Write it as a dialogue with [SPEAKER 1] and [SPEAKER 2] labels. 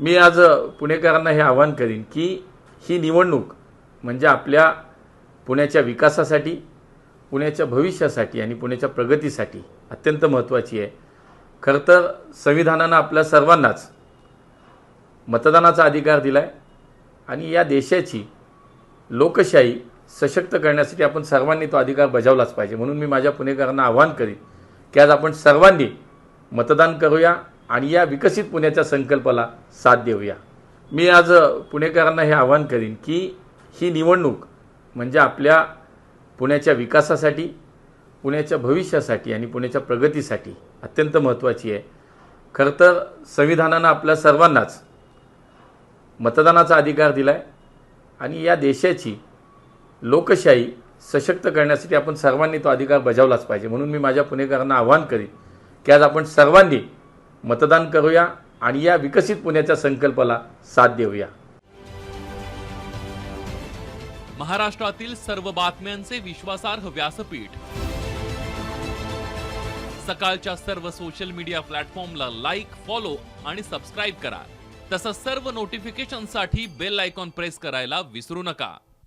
[SPEAKER 1] मी आज पुणेकरांना हे आवाहन करीन की ही निवडणूक म्हणजे आपल्या पुण्याच्या विकासासाठी पुण्याच्या भविष्यासाठी आणि पुण्याच्या प्रगतीसाठी अत्यंत महत्त्वाची आहे. खरं तर संविधानानं आपल्या सर्वांनाच मतदानाचा अधिकार दिला आहे आणि या देशाची लोकशाही सशक्त करण्यासाठी आपण सर्वांनी तो अधिकार बजावलाच पाहिजे. म्हणून मी माझ्या पुणेकरांना आवाहन करीन की आज आपण सर्वांनी मतदान करूया. आणि या विकसित पुण्याच्या संकल्पाला साथ देऊया. मी आज पुणेकरांना हे आवाहन करीन की ही निवडणूक म्हणजे आपल्या पुण्याच्या विकासासाठी पुण्याच्या भविष्यासाठी आणि पुण्याच्या प्रगतीसाठी अत्यंत महत्त्वाची आहे. खरं तर संविधानानं आपल्या सर्वांनाच मतदानाचा अधिकार दिला आहे आणि या देशाची लोकशाही सशक्त करण्यासाठी आपण सर्वांनी तो अधिकार बजावलाच पाहिजे म्हणून मी माझ्या पुणेकरांना आवाहन करीन की आज आपण सर्वांनी मतदान करूया आणि या विकसित पुण्याच्या संकल्पाला साथ देऊया.
[SPEAKER 2] महाराष्ट्रातील सर्व बातम्यांचे विश्वासार्ह व्यासपीठ. सकाळच्या सर्व सोशल मीडिया प्लॅटफॉर्मला लाईक फॉलो आणि सबस्क्राईब करा. तसंच सर्व नोटिफिकेशनसाठी बेल आयकॉन प्रेस करायला विसरू नका.